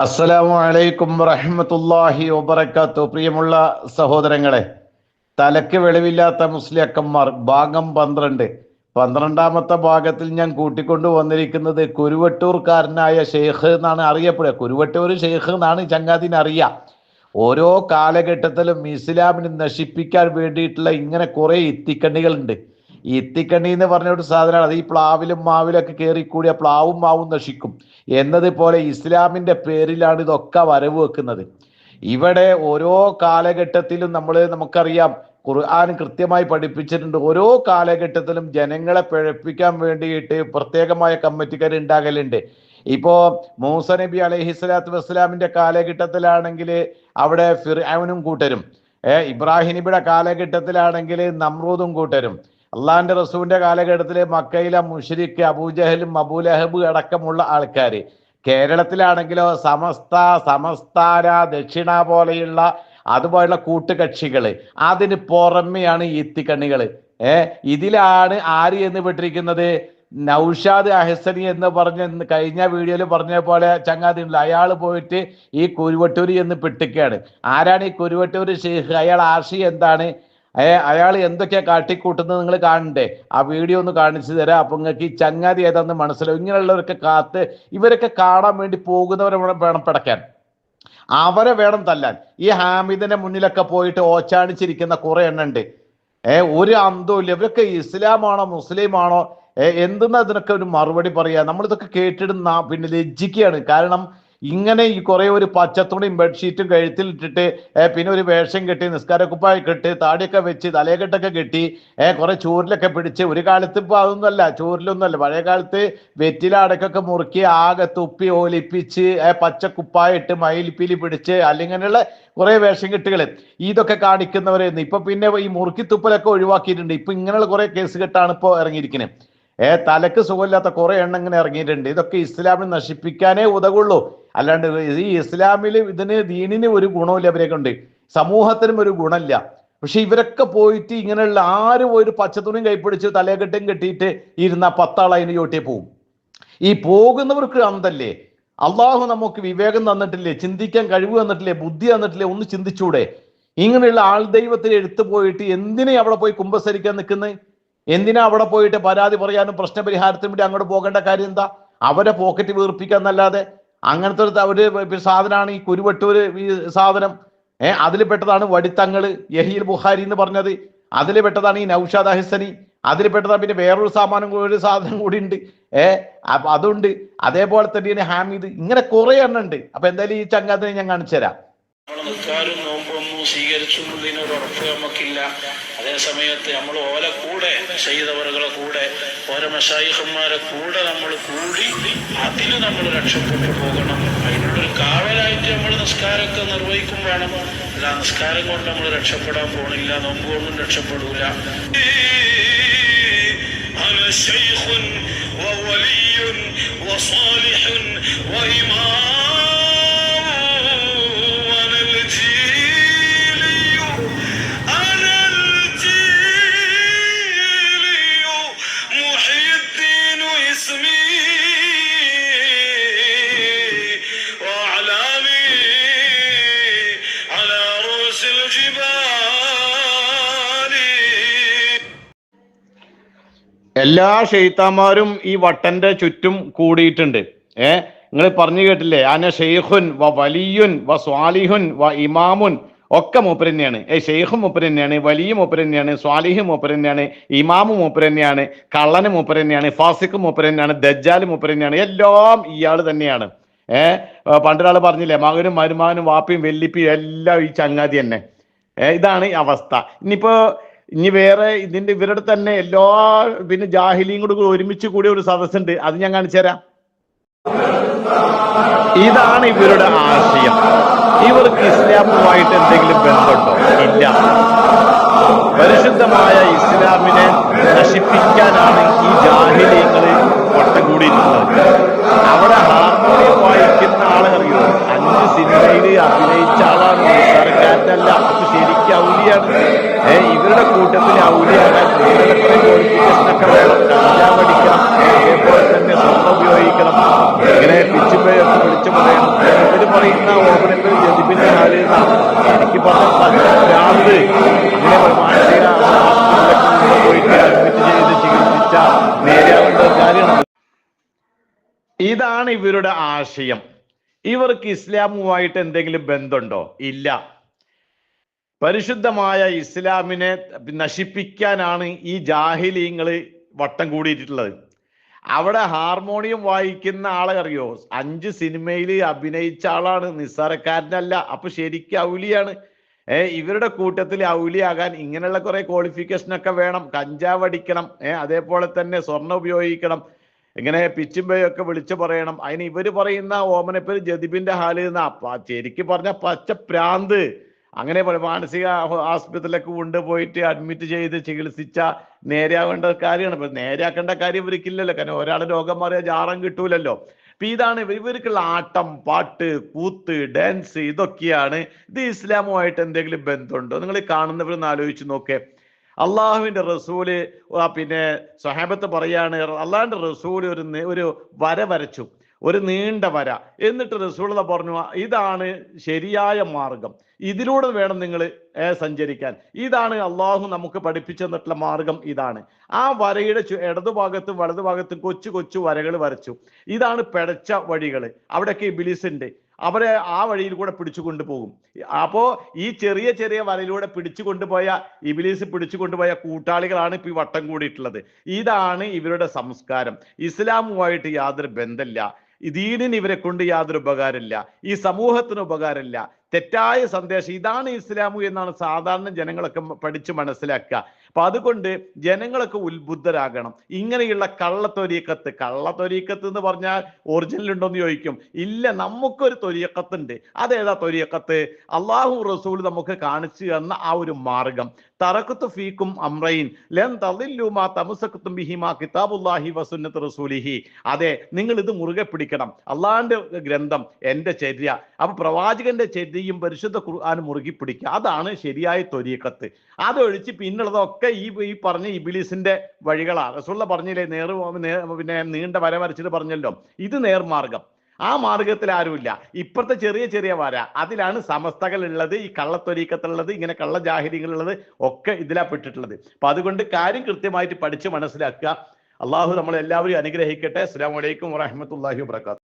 അസ്സലാമു അലൈക്കും വറഹ്മത്തുള്ളാഹി വബറകാത്തു. പ്രിയമുള്ള സഹോദരങ്ങളെ തലക്ക് വെളിവില്ലാത്ത മുസ്ലിയക്കന്മാർ ഭാഗം പന്ത്രണ്ട്. പന്ത്രണ്ടാമത്തെ ഭാഗത്തിൽ ഞാൻ കൂട്ടിക്കൊണ്ടു വന്നിരിക്കുന്നത് കുരുവട്ടൂർക്കാരനായ ഷെയ്ഖ് എന്നാണ് അറിയപ്പെടുക. കുരുവട്ടൂർ ഷെയ്ഖ് എന്നാണ് ചങ്ങാതിന് ഓരോ കാലഘട്ടത്തിലും ഇസ്ലാമിനെ നശിപ്പിക്കാൻ വേണ്ടിയിട്ടുള്ള ഇങ്ങനെ കുറെ ഇത്തിക്കണ്ണികളുണ്ട് ഈ ഇത്തിക്കണ്ണി എന്ന് പറഞ്ഞ ഒരു സാധനമാണ് അത് ഈ പ്ലാവിലും മാവിലൊക്കെ കയറിക്കൂടിയ പ്ലാവും മാവും നശിക്കും. എന്നതുപോലെ ഇസ്ലാമിന്റെ പേരിലാണ് ഇതൊക്കെ വരവ് വെക്കുന്നത്. ഇവിടെ ഓരോ കാലഘട്ടത്തിലും നമ്മൾ നമുക്കറിയാം ഖുർആൻ കൃത്യമായി പഠിപ്പിച്ചിട്ടുണ്ട്. ഓരോ കാലഘട്ടത്തിലും ജനങ്ങളെ പിഴപ്പിക്കാൻ വേണ്ടിയിട്ട് പ്രത്യേകമായ കമ്മിറ്റിക്കാർ ഉണ്ടാകലുണ്ട്. ഇപ്പോ മൂസ നബി അലഹി സ്വലാത്തു വസ്സലാമിന്റെ കാലഘട്ടത്തിലാണെങ്കിൽ അവിടെ ഫിർഔനും കൂട്ടരും. ഏഹ് ഇബ്രാഹിം നബിയുടെ കാലഘട്ടത്തിലാണെങ്കിൽ നമ്രൂദും കൂട്ടരും. അള്ളാഹിന്റെ റസൂലിന്റെ കാലഘട്ടത്തിൽ മക്കയിലെ മുഷരിഖ് അബൂജഹലും അബൂലഹബ് അടക്കമുള്ള ആൾക്കാർ കേരളത്തിലാണെങ്കിലോ സമസ്ത സമസ്താര ദക്ഷിണ പോലെയുള്ള അതുപോലുള്ള കൂട്ടുകക്ഷികൾ അതിന് പുറമെയാണ് ഈ ഇത്തിക്കണ്ണികൾ ഏ ഇതിലാണ് ആര് എന്ന് പെട്ടിരിക്കുന്നത്? നൗഷാദ് അഹസനി എന്ന് പറഞ്ഞ കഴിഞ്ഞ വീഡിയോയിൽ പറഞ്ഞ പോലെ ചങ്ങാതി അയാൾ പോയിട്ട് ഈ കുരുവട്ടൂര് എന്ന് പെട്ടിക്കാണ് ആരാണ് ഈ കുരുവട്ടൂര് ഷെയ്ഖ് അയാൾ ആർഷി എന്താണ്? അയാൾ എന്തൊക്കെയാ കാട്ടിക്കൂട്ടുന്നത് നിങ്ങൾ കാണണ്ടേ? ആ വീഡിയോ ഒന്ന് കാണിച്ചു തരാം. അപ്പൊ നിങ്ങൾക്ക് ഈ ചങ്ങാതി ഏതാന്ന് മനസ്സിലാവും. ഇങ്ങനെയുള്ളവരൊക്കെ കാത്ത് ഇവരൊക്കെ കാണാൻ വേണ്ടി പോകുന്നവരെ വേണം പിടയ്ക്കാൻ. അവരെ വേണം തല്ലാൻ. ഈ ഹാമിദിന്റെ മുന്നിലൊക്കെ പോയിട്ട് ഓച്ചാണിച്ചിരിക്കുന്ന കുറെ എണ്ണ ഉണ്ട് ഏ ഒരു അന്തവും ഇല്ല. ഇവരൊക്കെ ഇസ്ലാമാണോ മുസ്ലിമാണോ? എന്തെന്നാ ഇതിനൊക്കെ ഒരു മറുപടി പറയാ? നമ്മളിതൊക്കെ കേട്ടിടുന്ന പിന്നെ ലജ്ജിക്കുകയാണ്. കാരണം ഇങ്ങനെ ഈ കുറേ ഒരു പച്ചത്തുണിയും ബെഡ്ഷീറ്റും കഴുത്തിൽ ഇട്ടിട്ട് പിന്നെ ഒരു വേഷം കെട്ടി നിസ്കാരക്കുപ്പായി കെട്ടി താടിയൊക്കെ വെച്ച് തലയെക്കെട്ടൊക്കെ കെട്ടി കുറേ ചൂരിലൊക്കെ പിടിച്ച് ഒരു കാലത്ത് ഇപ്പൊ അതൊന്നുമല്ല ചൂരിലൊന്നുമല്ല പഴയ കാലത്ത് വെറ്റില അടക്കൊക്കെ മുറുക്കി ആകെ തുപ്പി ഓലിപ്പിച്ച് പച്ചക്കുപ്പായിട്ട് മയിൽപ്പിലി പിടിച്ച് അല്ലിങ്ങനെയുള്ള കുറെ വേഷം കെട്ടുകൾ. ഇതൊക്കെ കാണിക്കുന്നവരായിരുന്നു ഇപ്പൊ പിന്നെ ഈ മുറുക്കി തുപ്പലൊക്കെ ഒഴിവാക്കിയിട്ടുണ്ട്. ഇപ്പൊ ഇങ്ങനെയുള്ള കുറെ കേസ് കെട്ടാണ് ഇപ്പൊ ഇറങ്ങിയിരിക്കുന്നത് ഏ തലക്ക് സുഖമില്ലാത്ത കുറെ എണ്ണം ഇങ്ങനെ ഇറങ്ങിയിട്ടുണ്ട്. ഇതൊക്കെ ഇസ്ലാമിനെ നശിപ്പിക്കാനേ ഉതകുള്ളൂ. അല്ലാണ്ട് ഈ ഇസ്ലാമിൽ ഇതിന് ദീനിന് ഒരു ഗുണമില്ല ഇവരെ കൊണ്ട് സമൂഹത്തിനും ഒരു ഗുണമില്ല. പക്ഷെ ഇവരൊക്കെ പോയിട്ട് ഇങ്ങനെയുള്ള ആരും ഒരു പച്ചത്തുണിയും കൈപ്പിടിച്ച് തലയെക്കെട്ടും കെട്ടിയിട്ട് ഇരുന്ന പത്താളതിന് ചോട്ടിയെ പോവും. ഈ പോകുന്നവർക്ക് അന്തല്ലേ? അള്ളാഹു നമുക്ക് വിവേകം തന്നിട്ടില്ലേ? ചിന്തിക്കാൻ കഴിവ് തന്നിട്ടില്ലേ? ബുദ്ധി തന്നിട്ടില്ലേ? ഒന്ന് ചിന്തിച്ചൂടെ. ഇങ്ങനെയുള്ള ആൾ ദൈവത്തിൽ എടുത്തു പോയിട്ട് എന്തിനെ അവിടെ പോയി കുമ്പസരിക്കാൻ നിൽക്കുന്നത് എന്തിനാ അവിടെ പോയിട്ട് പരാതി പറയാനും പ്രശ്നപരിഹാരത്തിനും വേണ്ടി അങ്ങോട്ട് പോകേണ്ട കാര്യം എന്താ? അവരെ പോക്കറ്റ് വീർപ്പിക്കുക എന്നല്ലാതെ അങ്ങനത്തെ ഒരു അവർ സാധനമാണ് ഈ കുരുവട്ടൂര് ഈ സാധനം. ഏഹ് അതിൽ പെട്ടതാണ് വടിത്തങ്ങൾ യഹീൽ ബുഹാരി എന്ന് പറഞ്ഞത്. അതിൽ പെട്ടതാണ് ഈ നൌഷാദ് അഹസനി. അതിൽ പെട്ടതാണ് പിന്നെ വേറൊരു സാമാനം ഒരു സാധനം കൂടി ഉണ്ട്. ഏഹ് അതുണ്ട്. അതേപോലെ തന്നെയാണ് ഹാമിദ്. ഇങ്ങനെ കുറെ എണ്ണം ഉണ്ട്. അപ്പൊ എന്തായാലും ഈ ചങ്കാത്തിനെ ഞാൻ കാണിച്ചു തരാം സ്വീകരിച്ചു എന്നുള്ളതിനൊരു ഉറപ്പ് നമുക്കില്ല അതേ സമയത്ത് നമ്മൾ ഓല കൂടെ ചെയ്തവറുകളെ കൂടെ ഓരോ മഷായിഹന്മാരെ കൂടെ നമ്മൾ കൂടി അതിൽ നമ്മൾ രക്ഷപ്പെട്ടു പോകണം അതിനുള്ളൊരു കാവലായിട്ട് നമ്മൾ നിസ്കാരമൊക്കെ നിർവഹിക്കും വേണം അല്ല നിസ്കാരം കൊണ്ട് നമ്മൾ രക്ഷപ്പെടാൻ പോണില്ല നോമ്പ് കൊണ്ടും രക്ഷപ്പെടൂല أنا شيخ وولي وصالح وإمام എല്ലാ ഷെയ്ത്താന്മാരും ഈ വട്ടന്റെ ചുറ്റും കൂടിയിട്ടുണ്ട്. ഏ? നിങ്ങൾ പറഞ്ഞു കേട്ടില്ലേ? അന ഷെയ്ഖുൻ വ വലിയുൻ വ സ്വാലിഹുൻ വ ഇമാമുൻ ഒക്കെ മൂപ്പർ തന്നെയാണ് ഏ ഷെയ്ഖും മൂപ്പർ തന്നെയാണ് വലിയ മൂപ്പർ തന്നെയാണ് സ്വാലിഹ് മൂപ്പർ തന്നെയാണ് ഇമാമു മൂപ്പർ തന്നെയാണ് കള്ളന് മൂപ്പർ തന്നെയാണ് ഫാസിഖ് മൂപ്പർ തന്നെയാണ് ദജ്ജാൽ മൂപ്പർ തന്നെയാണ് എല്ലാം ഇയാൾ തന്നെയാണ്. ഏ? പണ്ടൊരാൾ പറഞ്ഞില്ലേ മകനും മരുമാനും വാപ്പയും വെല്ലിപ്പിയും എല്ലാം ഈ ചങ്ങാതി തന്നെ. ഏ, ഇതാണ് അവസ്ഥ. ഇനിയിപ്പോ ഇനി വേറെ ഇതിന്റെ ഇവരുടെ തന്നെ എല്ലാ പിന്നെ ജാഹിലിയും കൂടെ ഒരുമിച്ച് കൂടിയ ഒരു സദസ്സുണ്ട് അത് ഞാൻ കാണിച്ചു തരാം. ഇതാണ് ഇവരുടെ ആശയം. ഇവർക്ക് ഇസ്ലാമുമായിട്ട് എന്തെങ്കിലും ബന്ധമുണ്ടോ? ഇല്ല. പരിശുദ്ധമായ ഇസ്ലാമിനെ നശിപ്പിക്കാനാണ് ഈ ജാഹിര്യങ്ങൾ വട്ടം കൂടിയിട്ടുള്ളത്. അവിടെ ഹാർമോണിയം വായിക്കുന്ന ആളെ അറിയോ അഞ്ച് സിനിമയിൽ അഭിനയിച്ച ആളാണ്. സർക്കാരിനല്ല. അത് ശരിക്കും ഔലിയാണ്. ഇവരുടെ കൂട്ടത്തിൽ ഔലിയാണ്. ഒക്കെ വേണം. കഞ്ചാവ് അടിക്കണം. അതേപോലെ തന്നെ സ്വർണം ഉപയോഗിക്കണം. ഇങ്ങനെ പിച്ചുമ്പോഴൊക്കെ വിളിച്ചു പറയണം. ഇവർ എനിക്ക് പറഞ്ഞ പച്ചഭ്രാന്ത് അങ്ങനെ മാനസിക പോയിട്ട് അഡ്മിറ്റ് ചെയ്ത് ചികിത്സിച്ച നേരെയാവേണ്ട ഒരു കാര്യമാണ്. ഇതാണ് ഇവരുടെ ആശയം. ഇവർക്ക് ഇസ്ലാമുമായിട്ട് എന്തെങ്കിലും ബന്ധമുണ്ടോ? ഇല്ല. പരിശുദ്ധമായ ഇസ്ലാമിനെ നശിപ്പിക്കാനാണ് ഈ ജാഹിലീങ്ങൾ വട്ടം കൂടിയിട്ടുള്ളത്. അവിടെ ഹാർമോണിയം വായിക്കുന്ന ആളെ അറിയോ അഞ്ച് സിനിമയിൽ അഭിനയിച്ച ആളാണ്. നിസ്സാരക്കാരനല്ല. അപ്പൊ ശരിക്കും ഔലിയാണ്. ഏ ഇവരുടെ കൂട്ടത്തിൽ ഔലിയാകാൻ ഇങ്ങനെയുള്ള കുറെ ക്വാളിഫിക്കേഷൻ ഒക്കെ വേണം. കഞ്ചാവ് അടിക്കണം. ഏ അതേപോലെ തന്നെ സ്വർണം ഉപയോഗിക്കണം. ഇങ്ങനെ പിച്ചുമ്പയൊക്കെ വിളിച്ചു പറയണം. അതിന് ഇവർ പറയുന്ന ഓമനപ്പേര് ജതിബിന്റെ ഹാൽ നിന്ന്. ശരിക്കും പറഞ്ഞ പച്ച പ്രാന്ത് അങ്ങനെ മാനസിക ആസ്പത്രിയിലൊക്കെ കൊണ്ടുപോയിട്ട് അഡ്മിറ്റ് ചെയ്ത് ചികിത്സിച്ച നേരെയാവേണ്ട കാര്യമാണ്. ഇപ്പൊ നേരെയാക്കേണ്ട കാര്യം ഇവർക്കില്ലല്ലോ. കാരണം ഒരാളെ രോഗം മാറിയ ജാറം കിട്ടൂലല്ലോ. അപ്പൊ ഇതാണ് ഇവർക്കുള്ള ആട്ടം പാട്ട് കൂത്ത് ഡാൻസ് ഇതൊക്കെയാണ്. ഇത് ഇസ്ലാമുമായിട്ട് എന്തെങ്കിലും ബന്ധമുണ്ടോ? നിങ്ങൾ കാണുന്നവരൊന്ന് ആലോചിച്ച് നോക്കേ. അള്ളാഹുവിന്റെ റസൂൽ പിന്നെ സഹാബത്ത് പറയാണ് അള്ളാഹിന്റെ റസൂൽ ഒരു ഒരു വര വരച്ചു. ഒരു നീണ്ട വര. എന്നിട്ട് റസൂളത പറഞ്ഞു ഇതാണ് ശരിയായ മാർഗം. ഇതിലൂടെ വേണം നിങ്ങൾ സഞ്ചരിക്കാൻ. ഇതാണ് അള്ളാഹു നമുക്ക് പഠിപ്പിച്ചു തന്നിട്ടുള്ള മാർഗം ഇതാണ്. ആ വരയുടെ ഇടതുഭാഗത്തും വലതുഭാഗത്തും കൊച്ചു കൊച്ചു വരകൾ വരച്ചു. ഇതാണ് പിടച്ച വഴികൾ അവിടെയൊക്കെ ബിലിസിന്റെ അവരെ ആ വഴിയിൽ കൂടെ പിടിച്ചു കൊണ്ടുപോകും. അപ്പോ ഈ ചെറിയ ചെറിയ വരയിലൂടെ പിടിച്ചു കൊണ്ടുപോയ ഇബിലീസ് പിടിച്ചു കൊണ്ടുപോയ കൂട്ടാളികളാണ് ഇപ്പൊ ഈ വട്ടം കൂടിയിട്ടുള്ളത്. ഇതാണ് ഇവരുടെ സംസ്കാരം. ഇസ്ലാമുമായിട്ട് യാതൊരു ബന്ധമില്ല. ദീനിന് ഇവരെ കൊണ്ട് യാതൊരു ഉപകാരമില്ല. ഈ സമൂഹത്തിന് ഉപകാരമില്ല. തെറ്റായ സന്ദേശം. ഇതാണ് ഇസ്ലാമു എന്നാണ് സാധാരണ ജനങ്ങളൊക്കെ പഠിച്ച് മനസ്സിലാക്കുക. അപ്പൊ അതുകൊണ്ട് ജനങ്ങളൊക്കെ ഉത്ബുദ്ധരാകണം. ഇങ്ങനെയുള്ള കള്ളത്തൊരീക്കത്ത്. കള്ളത്തൊരീക്കത്ത് എന്ന് പറഞ്ഞാൽ ഒറിജിനൽ ഉണ്ടോ എന്ന് ചോദിക്കും. ഇല്ല നമുക്കൊരു തൊരീക്കത്തുണ്ട്. അതേതാ തൊരീക്കത്ത്? അള്ളാഹു റസൂൽ നമുക്ക് കാണിച്ചു തന്ന ആ ഒരു മാർഗം. തറക്കത്തു ഫീക്കും അമ്രൈൻ. ലൻ തള്ളില്ലുമാ തമസക്കത്തും ബിഹിമാ കിതാബുല്ലാഹി വസുന്നത്ത് റസൂലിഹി. അതെ നിങ്ങൾ ഇത് മുറുകെ പിടിക്കണം. അള്ളാഹിന്റെ ഗ്രന്ഥം എന്റെ ചര്യ. അപ്പൊ പ്രവാചകന്റെ ചര്യയും പരിശുദ്ധ ഖുർആൻ മുറുകി പിടിക്കുക. അതാണ് ശരിയായ തൊരീക്കത്ത് അതൊഴിച്ച് പിന്നുള്ളതൊക്കെ ഈ ഈ പറഞ്ഞ ഇബിലിസിന്റെ വഴികളാണ് റസൂള്ള പറഞ്ഞില്ലേ നേർ പിന്നെ നീണ്ട വര വരച്ചിട്ട് പറഞ്ഞല്ലോ. ഇത് നേർമാർഗം. ആ മാർഗത്തിൽ ആരുമില്ല. ഇപ്പുറത്തെ ചെറിയ ചെറിയ വര. അതിലാണ് സമസ്തകൾ ഉള്ളത് ഈ കള്ളത്തൊരീക്കത്തുള്ളത് ഇങ്ങനെ കള്ള ജാഹിര്യങ്ങളുള്ളത് ഒക്കെ ഇതിലാ പെട്ടിട്ടുള്ളത് അപ്പൊ അതുകൊണ്ട് കാര്യം കൃത്യമായിട്ട് പഠിച്ച് മനസ്സിലാക്കുക. അള്ളാഹു നമ്മളെല്ലാവരും അനുഗ്രഹിക്കട്ടെ. അസ്സാം വലൈക്കും വാഹമത്തല്ലാഹി വാത്തു